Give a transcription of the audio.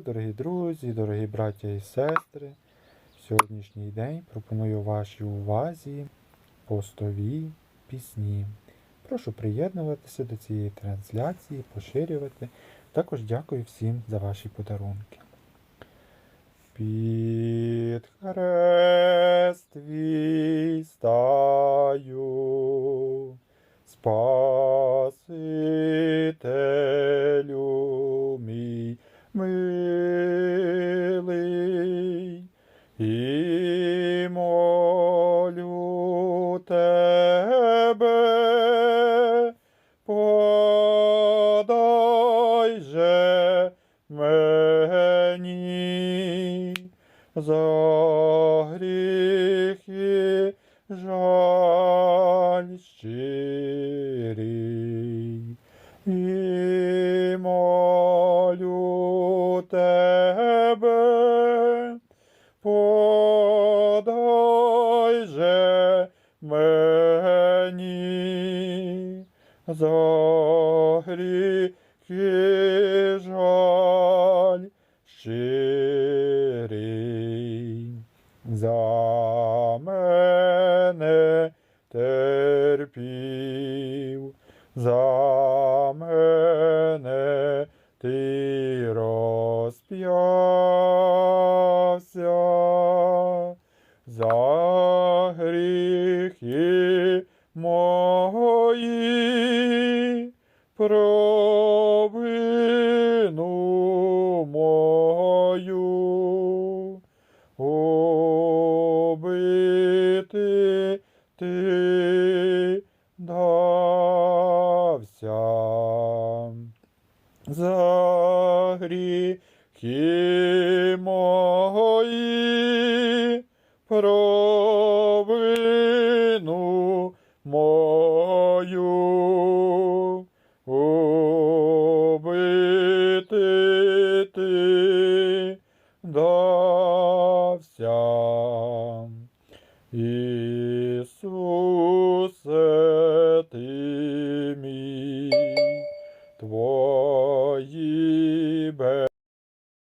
дорогі друзі, дорогі браття і сестри, сьогоднішній день пропоную вашій увазі постові пісні. Прошу приєднуватися до цієї трансляції, поширювати. Також дякую всім за ваші подарунки. Під хрест твій стаю, Спасителю і молю тебе, подай же мені за гріхи жаль щирий. Мені за гріхи жаль щирий. За мене терпів, за мене ти розп'явся, за мої, провину мою, убити ти дався. За гріхи мої, провину мою, дався. Ісусе, ти мій, Твой